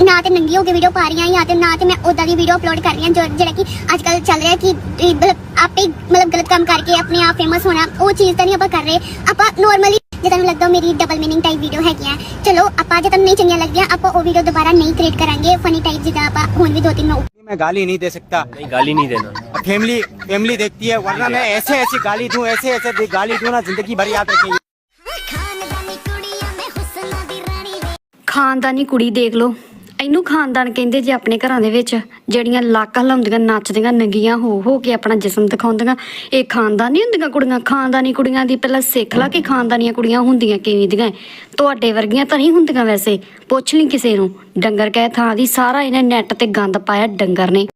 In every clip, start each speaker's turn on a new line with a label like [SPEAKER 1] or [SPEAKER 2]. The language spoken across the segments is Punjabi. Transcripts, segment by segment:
[SPEAKER 1] ਨਾ ਤੇ ਨੰਗੀ ਹੋ ਕੇ ਵੀਡੀਓ ਪਾ ਰਹੀਆਂ ਜਾਂ ਤੇ ਨਾ ਤੇ ਮੈਂ ਉਦਾਂ ਦੀ ਵੀਡੀਓ ਅਪਲੋਡ ਕਰ ਰਹੀ ਹਾਂ ਜੋ ਜਿਹੜਾ ਕਿ ਅੱਜ ਕੱਲ ਚੱਲ ਰਿਹਾ ਕਿ ਇਹ ਮਤਲਬ ਆਪੇ ਹੀ ਮਤਲਬ ਗਲਤ ਕੰਮ ਕਰਕੇ ਆਪਣੇ ਆਪ ਫੇਮਸ ਹੋਣਾ ਉਹ ਚੀਜ਼ ਤਾਂ ਨਹੀਂ ਆਪਾਂ ਕਰ ਰਹੇ ਆਪਾਂ ਨਾਰਮਲੀ ਜੇ ਤੁਹਾਨੂੰ ਲੱਗਦਾ ਮੇਰੀ ਡਬਲ ਮੀਨਿੰਗ ਟਾਈਪ ਵੀਡੀਓ ਹੈਗੀਆਂ ਚਲੋ ਆਪਾਂ ਜੇ ਤੁਹਾਨੂੰ ਨਹੀਂ ਚੰਗੀਆਂ ਲੱਗਦੀਆਂ ਆਪਾਂ ਉਹ ਵੀਡੀਓ ਦੁਬਾਰਾ ਨਹੀਂ ਕ੍ਰੀਏਟ ਕਰਾਂਗੇ ਫਨੀ ਟਾਈਪ ਜਿੱਦਾਂ ਆਪਾਂ ਹੁਣ ਵੀ ਦੋ ਤਿੰਨ ਮੈਂ
[SPEAKER 2] मैं गाली नहीं दे सकता
[SPEAKER 3] नहीं गाली नहीं देना
[SPEAKER 2] फैमिली फैमिली देखती है वरना मैं ऐसे ऐसी गाली दूं ऐसे ऐसे दे- गाली दूं ना जिंदगी भर याद रखेंगे
[SPEAKER 1] ਖਾਨਦਾਨੀ ਕੁੜੀਆਂ ਦੇ ਹੁਸਨ ਦੀ ਰਾਣੀ ਵੇ
[SPEAKER 4] ਖਾਨਦਾਨੀ ਕੁੜੀ ਦੇਖ ਲਓ ਇਹਨੂੰ ਖਾਨਦਾਨ ਕਹਿੰਦੇ ਜੇ ਆਪਣੇ ਘਰਾਂ ਦੇ ਵਿੱਚ, ਜਿਹੜੀਆਂ ਲੱਕ ਹਲਾਉਂਦੀਆਂ ਨੱਚਦੀਆਂ, ਨੰਗੀਆਂ, ਹੋ ਹੋ ਕੇ ਆਪਣਾ ਜਿਸਮ ਦਿਖਾਉਂਦੀਆਂ। ਇਹ ਖਾਨਦਾਨੀ ਹੁੰਦੀਆਂ ਕੁੜੀਆਂ? ਖਾਨਦਾਨੀ ਕੁੜੀਆਂ ਦੀ ਪਹਿਲਾਂ ਸਿੱਖ ਲਾ ਕਿ ਖਾਨਦਾਨੀਆਂ ਕੁੜੀਆਂ ਹੁੰਦੀਆਂ ਕਿਵੇਂ ਦੀਆਂ ਹੈ। ਤੁਹਾਡੇ ਵਰਗੀਆਂ ਤਾਂ ਨਹੀਂ ਹੁੰਦੀਆਂ ਵੈਸੇ। ਪੁੱਛ ਲਈ ਕਿਸੇ ਨੂੰ। ਡੰਗਰ ਕਹਿ ਥਾਂ ਦੀ ਸਾਰਾ ਇਹਨੇ ਨੈਟ ਤੇ ਗੰਦ ਪਾਇਆ ਡੰਗਰ ਨੇ।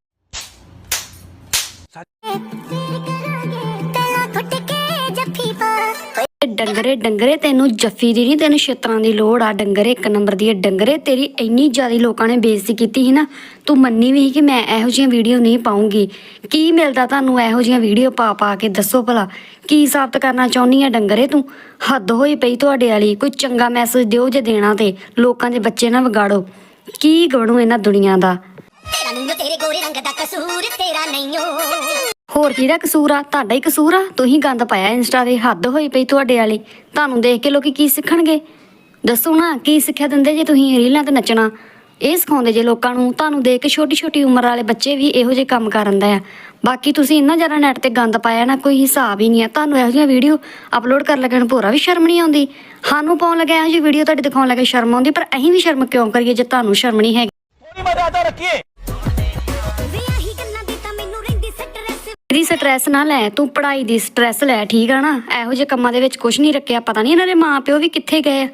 [SPEAKER 4] ਡੰਗਰੇ ਡੰਗਰੇ ਤੈਨੂੰ ਜੱਫੀ ਦੀ ਨਹੀਂ, ਤੈਨੂੰ ਛਿੱਤਰਾਂ ਦੀ ਲੋੜ ਆ ਡੰਗਰੇ, ਇੱਕ ਨੰਬਰ ਦੀ ਡੰਗਰੇ। ਤੇਰੀ ਇੰਨੀ ਜ਼ਿਆਦਾ ਲੋਕਾਂ ਨੇ ਬੇਇੱਜ਼ਤੀ ਕੀਤੀ ਸੀ ਨਾ, ਤੂੰ ਮੰਨੀ ਵੀ ਸੀ ਕਿ ਮੈਂ ਇਹੋ ਜਿਹੀਆਂ ਵੀਡੀਓ ਨਹੀਂ ਪਾਉਂਗੀ। ਕੀ ਮਿਲਦਾ ਤੁਹਾਨੂੰ ਇਹੋ ਜਿਹੀਆਂ ਵੀਡੀਓ ਪਾ ਪਾ ਕੇ? ਦੱਸੋ ਭਲਾ। ਕੀ ਸਾਬਤ ਕਰਨਾ ਚਾਹੁੰਦੀ ਆ ਡੰਗਰੇ ਤੂੰ? ਹੱਦ ਹੋਈ ਪਈ ਤੁਹਾਡੇ ਵਾਲੀ। ਕੋਈ ਚੰਗਾ ਮੈਸੇਜ ਦਿਓ ਜੇ ਦੇਣਾ ਤੇ। ਲੋਕਾਂ ਦੇ ਬੱਚੇ ਨਾ ਵਿਗਾੜੋ। ਕੀ ਗਵਣੂ ਇਹਨਾਂ ਦੁਨੀਆ ਦਾ?
[SPEAKER 1] ਤੇਰਾ ਨਹੀਂ ਤੇਰੇ ਗੋਰੇ ਰੰਗ ਦਾ ਕਸੂਰ, ਤੇਰਾ ਨਹੀਂ ਓ।
[SPEAKER 4] ਹੋਰ ਕਿਹਦਾ ਕਸੂਰ ਆ? ਤੁਹਾਡਾ ਹੀ ਕਸੂਰ ਆ? ਤੁਸੀਂ ਗੰਦ ਪਾਇਆ ਇੰਸਟਾ ਤੇ, ਹੱਦ ਹੋਈ ਪਈ ਤੁਹਾਡੇ ਵਾਲੀ। ਤੁਹਾਨੂੰ ਦੇਖ ਕੇ ਲੋਕੀ ਕੀ ਸਿੱਖਣਗੇ? ਦੱਸੋ ਨਾ, ਕੀ ਸਿੱਖਿਆ ਦਿੰਦੇ ਜੇ ਤੁਸੀਂ ਰੀਲਾਂ ਤੇ ਨੱਚਣਾ? ਇਹ ਸਿਖਾਉਂਦੇ ਜੇ ਲੋਕਾਂ ਨੂੰ। ਤੁਹਾਨੂੰ ਦੇਖ ਕੇ ਛੋਟੀ ਛੋਟੀ ਉਮਰ ਵਾਲੇ ਬੱਚੇ ਵੀ ਇਹੋ ਜਿਹੇ ਕੰਮ ਕਰਨ ਦਾ ਆ। ਬਾਕੀ ਤੁਸੀਂ ਇੰਨਾ ਜ਼ਿਆਦਾ ਨੈਟ ਤੇ ਗੰਦ ਪਾਇਆ ਨਾ, ਕੋਈ ਹਿਸਾਬ ਹੀ ਨਹੀਂ ਆ। ਤੁਹਾਨੂੰ ਇਹੋ ਜਿਹੀਆਂ ਵੀਡੀਓ ਅਪਲੋਡ ਕਰਨ ਲੱਗਣ ਭੋਰਾ ਵੀ ਸ਼ਰਮ ਨਹੀਂ ਆਉਂਦੀ। ਸਾਨੂੰ ਪਾਉਣ ਲੱਗਿਆ ਇਹੋ ਜਿਹੀ ਵੀਡੀਓ ਤੁਹਾਡੀ ਦਿਖਾਉਣ ਲੱਗੇ ਸ਼ਰਮ ਆਉਂਦੀ, ਪਰ ਅਸੀਂ ਵੀ ਸ਼ਰਮ ਕਿਉਂ ਕਰੀਏ ਜੇ ਤੁਹਾਨੂੰ ਸ਼ਰਮ ਨਹੀਂ ਹੈਗੀ?
[SPEAKER 1] ਵੇ ਦੀ ਸਟ੍ਰੈਸ
[SPEAKER 4] ਨਾ ਲੈ ਤੂੰ ਪੜ੍ਹਾਈ ਦੀ ਸਟ੍ਰੈਸ ਲੈ ਠੀਕ ਆ ਨਾ? ਇਹੋ ਜਿਹੇ ਕੰਮਾਂ ਦੇ ਵਿੱਚ ਕੁਝ ਨਹੀਂ ਰੱਖਿਆ ਪਤਾ ਨਹੀਂ ਇਹਨਾਂ ਦੇ ਮਾਪਿਓ ਵੀ ਕਿੱਥੇ ਗਏ ਆ।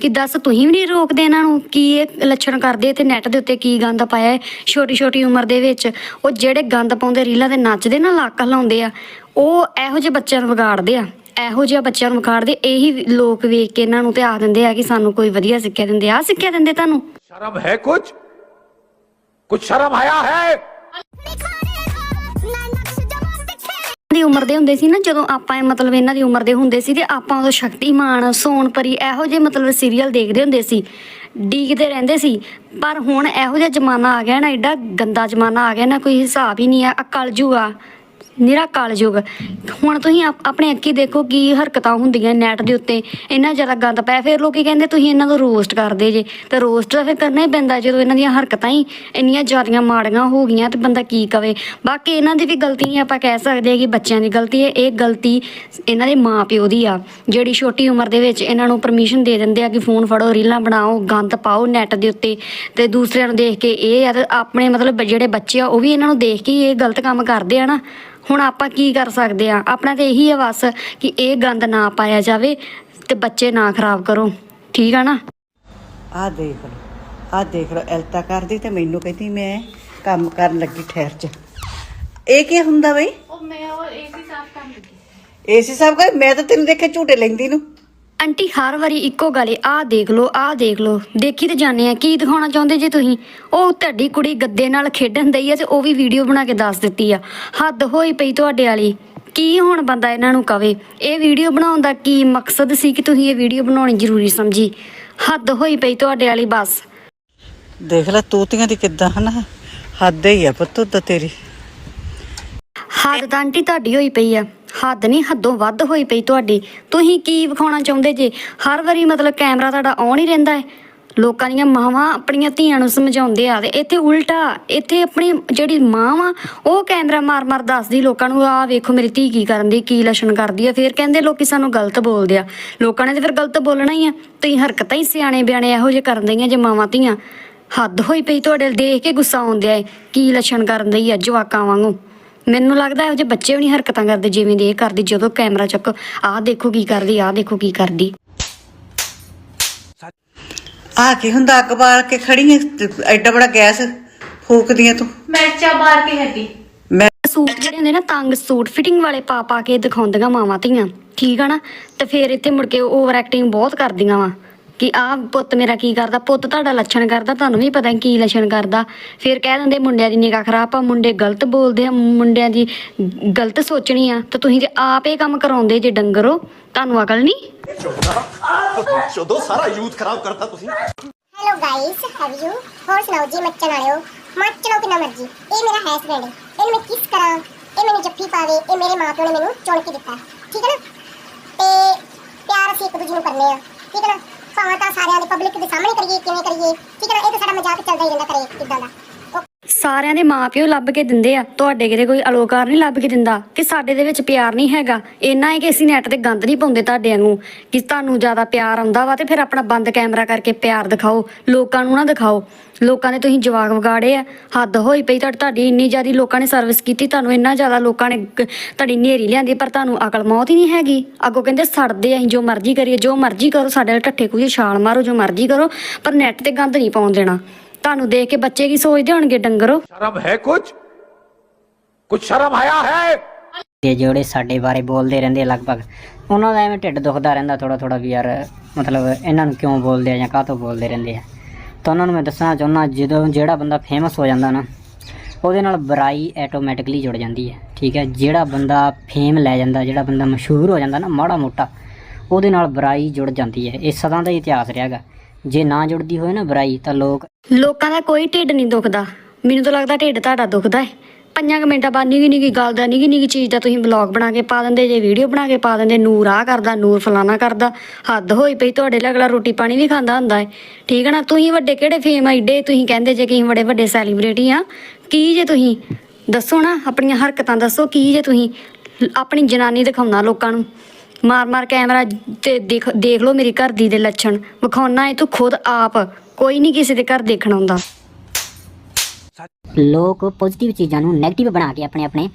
[SPEAKER 4] ਕਿ ਦੱਸ ਤੁਸੀਂ ਵੀ ਨਹੀਂ ਰੋਕਦੇ ਇਹਨਾਂ ਨੂੰ ਕੀ ਇਹ ਲੱਛਣ ਕਰਦੇ ਤੇ ਨੈਟ ਦੇ ਉੱਤੇ ਕੀ ਗੰਦ ਪਾਇਆ ਛੋਟੀ ਛੋਟੀ ਉਮਰ ਦੇ ਵਿੱਚ। ਉਹ ਜਿਹੜੇ ਗੰਦ ਪਾਉਂਦੇ ਰੀਲਾਂ ਤੇ ਨੱਚਦੇ ਨਾ ਲਾਕ ਹਲਾਉਂਦੇ ਆ ਉਹ ਇਹੋ ਜਿਹੇ ਬੱਚਿਆਂ ਨੂੰ ਵਿਗਾੜਦੇ ਆ। ਇਹੋ ਜਿਹੇ ਬੱਚਿਆਂ ਨੂੰ ਵਿਗਾੜਦੇ ਇਹੀ ਲੋਕ ਵੇਖ ਕੇ ਇਹਨਾਂ ਨੂੰ ਤੇ ਆਖ ਦਿੰਦੇ ਆ ਕਿ ਸਾਨੂੰ ਕੋਈ ਵਧੀਆ ਸਿੱਖਿਆ ਦਿੰਦੇ ਆ। ਸਿੱਖਿਆ ਦਿੰਦੇ ਤੁਹਾਨੂੰ?
[SPEAKER 5] ਸ਼ਰਮ ਹੈ ਕੁਝ
[SPEAKER 1] ਕੁਝ ਸ਼ਰਮ ਆਇਆ ਹੈ?
[SPEAKER 4] ਦੀ ਉਮਰ ਦੇ ਹੁੰਦੇ ਸੀ ਨਾ, ਜਦੋਂ ਆਪਾਂ ਮਤਲਬ ਇਹਨਾਂ ਦੀ ਉਮਰ ਦੇ ਹੁੰਦੇ ਸੀ ਤੇ ਆਪਾਂ ਉਦੋਂ ਸ਼ਕਤੀਮਾਨ ਸੋਨਪਰੀ ਇਹੋ ਜਿਹੇ ਮਤਲਬ ਸੀਰੀਅਲ ਦੇਖਦੇ ਹੁੰਦੇ ਸੀ, ਡੀਕਦੇ ਰਹਿੰਦੇ ਸੀ। ਪਰ ਹੁਣ ਇਹੋ ਜਿਹਾ ਜ਼ਮਾਨਾ ਆ ਗਿਆ ਨਾ, ਐਡਾ ਗੰਦਾ ਜ਼ਮਾਨਾ ਆ ਗਿਆ ਨਾ, ਕੋਈ ਹਿਸਾਬ ਹੀ ਨਹੀਂ ਆ ਅਕਲ ਜੂਆ ਨਿਰਾ ਕਲਯੁਗ ਹੁਣ ਤੁਸੀਂ ਆਪ- ਆਪਣੇ ਅੱਖੀ ਦੇਖੋ ਕੀ ਹਰਕਤਾਂ ਹੁੰਦੀਆਂ ਨੈਟ ਦੇ ਉੱਤੇ। ਇੰਨਾ ਜ਼ਿਆਦਾ ਗੰਦ ਪਾਇਆ ਫਿਰ ਲੋਕੀ ਕਹਿੰਦੇ ਤੁਸੀਂ ਇਹਨਾਂ ਨੂੰ ਰੋਸਟ ਕਰਦੇ ਜੇ। ਤੇ ਰੋਸਟ ਤਾਂ ਫਿਰ ਕਰਨਾ ਹੀ ਪੈਂਦਾ ਜਦੋਂ ਇਹਨਾਂ ਦੀਆਂ ਹਰਕਤਾਂ ਹੀ ਇੰਨੀਆਂ ਜ਼ਿਆਦੀਆਂ ਮਾੜੀਆਂ ਹੋ ਗਈਆਂ ਤੇ ਬੰਦਾ ਕੀ ਕਵੇ। ਬਾਕੀ ਇਹਨਾਂ ਦੀ ਵੀ ਗਲਤੀ ਨਹੀਂ ਆਪਾਂ ਕਹਿ ਸਕਦੇ ਕਿ ਬੱਚਿਆਂ ਦੀ ਗਲਤੀ ਹੈ। ਇਹ ਗਲਤੀ ਇਹਨਾਂ ਦੇ ਮਾਪਿਓ ਦੀ ਆ। ਜਿਹੜੀ ਛੋਟੀ ਉਮਰ ਦੇ ਵਿੱਚ ਇਹਨਾਂ ਨੂੰ ਪਰਮਿਸ਼ਨ ਦੇ ਦਿੰਦੇ ਆ ਕਿ ਫੋਨ ਫੜੋ, ਰੀਲਾਂ ਬਣਾਓ, ਗੰਦ ਪਾਓ ਨੈਟ ਦੇ ਉੱਤੇ। ਤੇ ਦੂਸਰਿਆਂ ਨੂੰ ਦੇਖ ਕੇ ਇਹ ਆ ਤੇ ਆਪਣੇ ਮਤਲਬ ਜਿਹੜੇ ਬੱਚੇ ਆ ਉਹ ਵੀ ਇਹਨਾਂ ਨੂੰ ਦੇਖ ਕੇ ਹੀ ਇਹ ਗਲਤ ਕੰਮ ਕਰਦੇ ਆ ਨਾ। ਹੁਣ ਆਪਾਂ ਕੀ ਕਰ ਸਕਦੇ ਆ? ਆਪਣਾ ਤੇ ਇਹੀ ਆ ਬਸ ਕਿ ਇਹ ਗੰਦ ਨਾ ਪਾਇਆ ਜਾਵੇ ਤੇ ਬੱਚੇ ਨਾ ਖਰਾਬ ਕਰੋ। ਠੀਕ ਆ ਨਾ?
[SPEAKER 6] ਆਹ ਦੇਖ ਲਓ ਆਹ ਦੇਖ ਲਓ ਐਲਤਾ ਕਰਦੀ ਤੇ ਮੈਨੂੰ ਕਹਿੰਦੀ ਮੈਂ ਕੰਮ ਕਰਨ ਲੱਗੀ ਠਹਿਰ ਜਾ। ਇਹ ਕੀ ਹੁੰਦਾ ਬਈ? ਉਹ ਮੈਂ ਉਹ ਏਸੀ ਸਾਫ਼ ਕਰਨ ਲੱਗੀ। ਏਸੀ ਸਾਫ਼ ਕਰ ਮੈਂ ਤਾਂ ਤੈਨੂੰ ਦੇਖਿਆ ਝੂਟੇ ਲੈਂਦੀ ਨੂੰ।
[SPEAKER 4] ਆਂਟੀ ਹਰ ਵਾਰੀ ਇੱਕੋ ਗੱਲ ਏ। ਆਹ ਦੇਖ ਲਓ ਆਹ ਦੇਖ ਲਓ। ਦੇਖੀ ਤੇ ਜਾਣੇ ਆ। ਕੀ ਦਿਖਾਉਣਾ ਚਾਹੁੰਦੇ ਜੇ ਤੁਸੀਂ? ਉਹ ਤੁਹਾਡੀ ਕੁੜੀ ਗੱਦੇ ਨਾਲ ਖੇਡਣ ਦਈ ਆ ਤੇ ਉਹ ਵੀ ਵੀਡੀਓ ਬਣਾ ਕੇ ਦੱਸ ਦਿੱਤੀ ਆ। ਹੱਦ ਹੋਈ ਪਈ ਤੁਹਾਡੇ ਵਾਲੀ। ਕੀ ਹੁਣ ਬੰਦਾ ਇਹਨਾਂ ਨੂੰ ਕਵੇ? ਇਹ ਵੀਡੀਓ ਬਣਾਉਣ ਦਾ ਕੀ ਮਕਸਦ ਸੀ ਕਿ ਤੁਸੀਂ ਇਹ ਵੀਡੀਓ ਬਣਾਉਣੀ ਜ਼ਰੂਰੀ ਸਮਝੀ? ਹੱਦ ਹੋਈ ਪਈ ਤੁਹਾਡੇ ਵਾਲੀ ਬਸ।
[SPEAKER 6] ਦੇਖ ਲੈ ਤੂਤੀਆਂ ਦੀ ਕਿੱਦਾਂ ਹਨਾ? ਹੱਦ ਹੀ ਆ ਪੁੱਤ ਤਾਂ ਤੇਰੀ।
[SPEAKER 4] ਹੱਦ ਤਾਂ ਆਂਟੀ ਤੁਹਾਡੀ ਹੋਈ ਪਈ ਆ। ਹੱਦ ਨਹੀਂ, ਹੱਦੋਂ ਵੱਧ ਹੋਈ ਪਈ ਤੁਹਾਡੀ। ਤੁਸੀਂ ਕੀ ਵਿਖਾਉਣਾ ਚਾਹੁੰਦੇ ਜੇ? ਹਰ ਵਾਰੀ ਮਤਲਬ ਕੈਮਰਾ ਤੁਹਾਡਾ ਆਨ ਹੀ ਰਹਿੰਦਾ ਹੈ। ਲੋਕਾਂ ਦੀਆਂ ਮਾਵਾਂ ਆਪਣੀਆਂ ਧੀਆਂ ਨੂੰ ਸਮਝਾਉਂਦੇ ਆ ਤੇ ਇੱਥੇ ਉਲਟਾ, ਇੱਥੇ ਆਪਣੀ ਜਿਹੜੀ ਮਾਂ ਵਾ, ਉਹ ਕੈਮਰਾ ਮਾਰ-ਮਾਰ ਦੱਸਦੀ ਲੋਕਾਂ ਨੂੰ ਆ ਵੇਖੋ ਮੇਰੀ ਧੀ ਕੀ ਕਰਨ ਦੀ, ਕੀ ਲੱਛਣ ਕਰਦੀ ਆ। ਫਿਰ ਕਹਿੰਦੇ ਲੋਕੀ ਸਾਨੂੰ ਗਲਤ ਬੋਲਦੇ ਆ। ਲੋਕਾਂ ਨੇ ਤੇ ਫਿਰ ਗਲਤ ਬੋਲਣਾ ਹੀ ਆ। ਤੁਸੀਂ ਹਰਕਤਾਂ ਹੀ ਸਿਆਣੇ ਬਿਆਣੇ ਇਹੋ ਜਿਹੇ ਕਰਨ ਦਈਆਂ ਜੇ ਮਾਵਾਂ ਧੀਆਂ। ਹੱਦ ਹੋਈ ਪਈ ਤੁਹਾਡੇ ਦੇਖ ਕੇ ਗੁੱਸਾ ਆਉਂਦਿਆ ਏ। ਕੀ ਲੱਛਣ ਕਰਨ ਦਈ ਆ ਜਵਾਕਾਂ ਵਾਂਗੂ? ਮੈਨੂੰ ਲੱਗਦਾ ਇਹੋ ਜਿਹੇ ਬੱਚੇ ਵੀ ਨਹੀਂ ਹਰਕਤਾਂ ਕਰਦੇ ਜਿਵੇਂ ਦੀ ਇਹ ਕਰਦੀ ਜਦੋਂ ਕੈਮਰਾ ਚੱਕ ਆਹ ਦੇਖੋ ਕੀ ਕਰਦੀ ਆਹ ਦੇਖੋ ਕੀ ਕਰਦੀ।
[SPEAKER 6] ਆਹ ਕੀ ਹੁੰਦਾ ਅੱਗ ਬਾਲ ਕੇ ਖੜੀ ਐ ਐਡਾ ਬੜਾ ਗੈਸ ਫੂਕਦੀਆਂ ਤੂੰ।
[SPEAKER 7] ਮਿਰਚਾਂ ਮਾਰ ਕੇ
[SPEAKER 6] ਮੈਂ
[SPEAKER 4] ਸੂਟ ਜਿਹੜੇ ਹੁੰਦੇ ਨਾ ਤੰਗ ਸੂਟ ਫਿਟਿੰਗ ਵਾਲੇ ਪਾ ਪਾ ਕੇ ਦਿਖਾਉਂਦੀਆਂ ਮਾਵਾਂ ਧੀਆਂ। ਠੀਕ ਆ ਨਾ? ਤੇ ਫਿਰ ਇੱਥੇ ਮੁੜ ਕੇ ਓਵਰ ਐਕਟਿੰਗ ਬਹੁਤ ਕਰਦੀਆਂ ਵਾ। ਕਿ ਆਹ ਪੁੱਤ ਮੇਰਾ ਕੀ ਕਰਦਾ? ਪੁੱਤ ਤੁਹਾਡਾ ਲੱਛਣ ਕਰਦਾ ਤੁਹਾਨੂੰ ਵੀ ਪਤਾ ਕੀ ਲੱਛਣ ਕਰਦਾ। ਫਿਰ ਕਹਿ ਦਿੰਦੇ ਮੁੰਡਿਆਂ ਦੀ ਨਿਗਾਹ ਖਰਾਬ ਆ ਮੁੰਡੇ ਗਲਤ ਬੋਲਦੇ ਆ ਮੁੰਡਿਆਂ ਦੀ ਗਲਤ ਸੋਚਣੀ ਆ। ਤੇ ਤੁਸੀਂ ਤੇ ਆਪ ਇਹ ਕੰਮ ਕਰਾਉਂਦੇ ਜੇ ਡੰਗਰੋ ਤੁਹਾਨੂੰ ਅਕਲ ਨਹੀਂ?
[SPEAKER 1] ਹੈਲੋ ਗਾਇਸ ਹੈਵ ਯੂ ਹੋਰ ਸੁਣਾਓ ਜੀ ਮੱਚਣ ਵਾਲਿਓ ਮੱਚ ਲਓ ਕਿੰਨਾ ਮਰਜ਼ੀ। ਇਹ ਮੇਰਾ ਹੈਸ ਫਰੈਂਡ ਹੈ ਇਹਨੂੰ ਮੈਂ ਕਿਸ ਕਰਾਂ ਇਹ ਮੈਨੂੰ ਜੱਫੀ ਪਾਵੇ ਇਹ ਮੇਰੇ ਮਾਪਿਓ ਨੇ ਮੈਨੂੰ ਚੁਣ ਕੇ ਦਿੱਤਾ। ਠੀਕ ਹੈ ਨਾ? ਤੇ ਪਿਆਰ ਅਸੀਂ ਇੱਕ ਦੂਜੇ ਨੂੰ ਕਰਨੇ ਆ। ਠੀਕ ਹੈ ਨਾ? ਭਾਵੇਂ ਤਾਂ ਸਾਰਿਆਂ ਦੇ ਪਬਲਿਕ ਦੇ ਸਾਹਮਣੇ ਕਰੀਏ, ਕਿਵੇਂ ਕਰੀਏ? ਠੀਕ ਹੈ ਨਾ? ਇਹ ਤਾਂ ਸਾਡਾ ਮਜ਼ਾਕ ਚੱਲਦਾ ਹੀ ਰਹਿੰਦਾ ਕਰੇ ਕਿਦਾਂ ਦਾ।
[SPEAKER 4] ਸਾਰਿਆਂ ਦੇ ਮਾਪਿਓ ਲੱਭ ਕੇ ਦਿੰਦੇ ਆ। ਤੁਹਾਡੇ ਕਿਤੇ ਕੋਈ ਅਲੋਕਾਰ ਨਹੀਂ ਲੱਭ ਕੇ ਦਿੰਦਾ ਕਿ ਸਾਡੇ ਦੇ ਵਿੱਚ ਪਿਆਰ ਨਹੀਂ ਹੈਗਾ। ਇੰਨਾ ਹੈ ਕਿ ਅਸੀਂ ਨੈਟ ਤੇ ਗੰਦ ਨਹੀਂ ਪਾਉਂਦੇ ਤੁਹਾਡੇ ਵਾਂਗੂ। ਕਿ ਤੁਹਾਨੂੰ ਜ਼ਿਆਦਾ ਪਿਆਰ ਆਉਂਦਾ ਵਾ ਤੇ ਫਿਰ ਆਪਣਾ ਬੰਦ ਕੈਮਰਾ ਕਰਕੇ ਪਿਆਰ ਦਿਖਾਓ। ਲੋਕਾਂ ਨੂੰ ਨਾ ਦਿਖਾਓ। ਲੋਕਾਂ ਦੇ ਤੁਸੀਂ ਜਵਾਕ ਵਿਗਾੜੇ ਆ। ਹੱਦ ਹੋਈ ਪਈ ਤੁਹਾਡੀ ਤੁਹਾਡੀ ਇੰਨੀ ਜ਼ਿਆਦੀ ਲੋਕਾਂ ਨੇ ਸਰਵਿਸ ਕੀਤੀ, ਤੁਹਾਨੂੰ ਇੰਨਾ ਜ਼ਿਆਦਾ ਲੋਕਾਂ ਨੇ ਤੁਹਾਡੀ ਨੇਰੀ ਲਿਆਂਦੀ, ਪਰ ਤੁਹਾਨੂੰ ਅਕਲ ਮੌਤ ਹੀ ਨਹੀਂ ਹੈਗੀ। ਅੱਗੋਂ ਕਹਿੰਦੇ ਸੜਦੇ ਅਸੀਂ ਜੋ ਮਰਜ਼ੀ ਕਰੀਏ, ਜੋ ਮਰਜ਼ੀ ਕਰੋ, ਸਾਡੇ ਨਾਲ ਠੱਠੇ ਕੋਈ ਛਾਲ ਮਾਰੋ, ਜੋ ਮਰਜ਼ੀ ਕਰੋ, ਪਰ ਨੈਟ ਤੇ ਗੰਦ ਨਹੀਂ ਪਾਉਣ ਦੇਣਾ। ਤੁਹਾਨੂੰ ਦੇਖ ਕੇ ਬੱਚੇ ਕੀ ਸੋਚਦੇ ਹੋਣਗੇ ਡੰਗਰੋ?
[SPEAKER 5] ਸ਼ਰਮ ਹੈ ਕੁਝ ਕੁਝ ਸ਼ਰਮ ਆਇਆ ਹੈ?
[SPEAKER 3] ਤੇ ਜਿਹੜੇ ਸਾਡੇ ਬਾਰੇ ਬੋਲਦੇ ਰਹਿੰਦੇ ਲਗਭਗ ਉਹਨਾਂ ਦਾ ਐਵੇਂ ਢਿੱਡ ਦੁਖਦਾ ਰਹਿੰਦਾ ਥੋੜਾ ਥੋੜਾ ਵੀ ਯਾਰ ਮਤਲਬ ਇਹਨਾਂ ਨੂੰ ਕਿਉਂ ਬੋਲਦੇ ਆ ਜਾਂ ਕਾਹ ਤੋਂ ਬੋਲਦੇ ਰਹਿੰਦੇ ਆ। ਤਾਂ ਉਹਨਾਂ ਨੂੰ ਮੈਂ ਦੱਸਣਾ ਚਾਹੁੰਦਾ ਜਦੋਂ ਜਿਹੜਾ ਬੰਦਾ ਫੇਮਸ ਹੋ ਜਾਂਦਾ ਨਾ ਉਹਦੇ ਨਾਲ ਬੁਰਾਈ ਆਟੋਮੈਟਿਕਲੀ ਜੁੜ ਜਾਂਦੀ ਹੈ ਠੀਕ ਹੈ? ਜਿਹੜਾ ਬੰਦਾ ਫੇਮ ਲੈ ਜਾਂਦਾ ਜਿਹੜਾ ਬੰਦਾ ਮਸ਼ਹੂਰ ਹੋ ਜਾਂਦਾ ਨਾ ਮਾੜਾ ਮੋਟਾ ਉਹਦੇ ਨਾਲ ਬੁਰਾਈ ਜੁੜ ਜਾਂਦੀ ਹੈ। ਇਹ ਸਦਾ ਦਾ ਇਤਿਹਾਸ ਰਿਹਾਗਾ ਜੇ ਨਾ ਜੁੜਦੀ ਹੋਏ ਨਾ ਬੁਰਾਈ, ਤਾਂ ਲੋਕ
[SPEAKER 4] ਲੋਕਾਂ ਦਾ ਕੋਈ ਢਿੱਡ ਨਹੀਂ ਦੁਖਦਾ। ਮੈਨੂੰ ਤਾਂ ਲੱਗਦਾ ਢਿੱਡ ਤੁਹਾਡਾ ਦੁਖਦਾ ਹੈ। ਪੰਜਾਂ ਕੁ ਮਿੰਟਾਂ ਬਾਅਦ ਨਿੱਕੀ ਨਿੱਕੀ ਗੱਲ ਦਾ, ਨਿੱਕੀ ਨਿੱਕੀ ਚੀਜ਼ ਦਾ ਤੁਸੀਂ ਵਲੌਗ ਬਣਾ ਕੇ ਪਾ ਦਿੰਦੇ, ਜੇ ਵੀਡੀਓ ਬਣਾ ਕੇ ਪਾ ਦਿੰਦੇ, ਨੂਰ ਆ ਕਰਦਾ, ਨੂਰ ਫਲਾਣਾ ਕਰਦਾ। ਹੱਦ ਹੋਈ ਪਈ, ਤੁਹਾਡੇ ਲਈ ਅਗਲਾ ਰੋਟੀ ਪਾਣੀ ਵੀ ਖਾਂਦਾ ਹੁੰਦਾ ਹੈ। ਠੀਕ ਹੈ ਨਾ? ਤੁਸੀਂ ਵੱਡੇ ਕਿਹੜੇ ਫੇਮ ਆਈਡੇ ਤੁਸੀਂ ਕਹਿੰਦੇ ਜੇ ਕਿ ਅਸੀਂ ਬੜੇ ਵੱਡੇ ਸੈਲੀਬ੍ਰਿਟੀ ਆ। ਕੀ ਜੇ ਤੁਸੀਂ ਦੱਸੋ ਨਾ, ਆਪਣੀਆਂ ਹਰਕਤਾਂ ਦੱਸੋ, ਕੀ ਜੇ ਤੁਸੀਂ ਆਪਣੀ ਜਨਾਨੀ ਦਿਖਾਉਣਾ ਲੋਕਾਂ ਨੂੰ? ਮਾਰ ਮਾਰ ਕੈਮਰਾ ਤੇ ਦੇਖ ਦੇਖ ਲਓ ਮੇਰੀ ਘਰ ਦੀ ਦੇ ਲੱਛਣ। ਵਿਖਾਉਣਾ ਏ ਤੂੰ ਖੁਦ ਆਪ। ਕੋਈ ਨਹੀਂ ਕਿਸੇ ਦੇ ਘਰ ਦੇਖਣ ਆਉਂਦਾ।
[SPEAKER 3] ਲੋਕ ਪੋਜ਼ਿਟਿਵ ਚੀਜ਼ਾਂ ਨੂੰ 네ਗੇਟਿਵ ਬਣਾ ਕੇ ਆਪਣੇ ਆਪਣੇ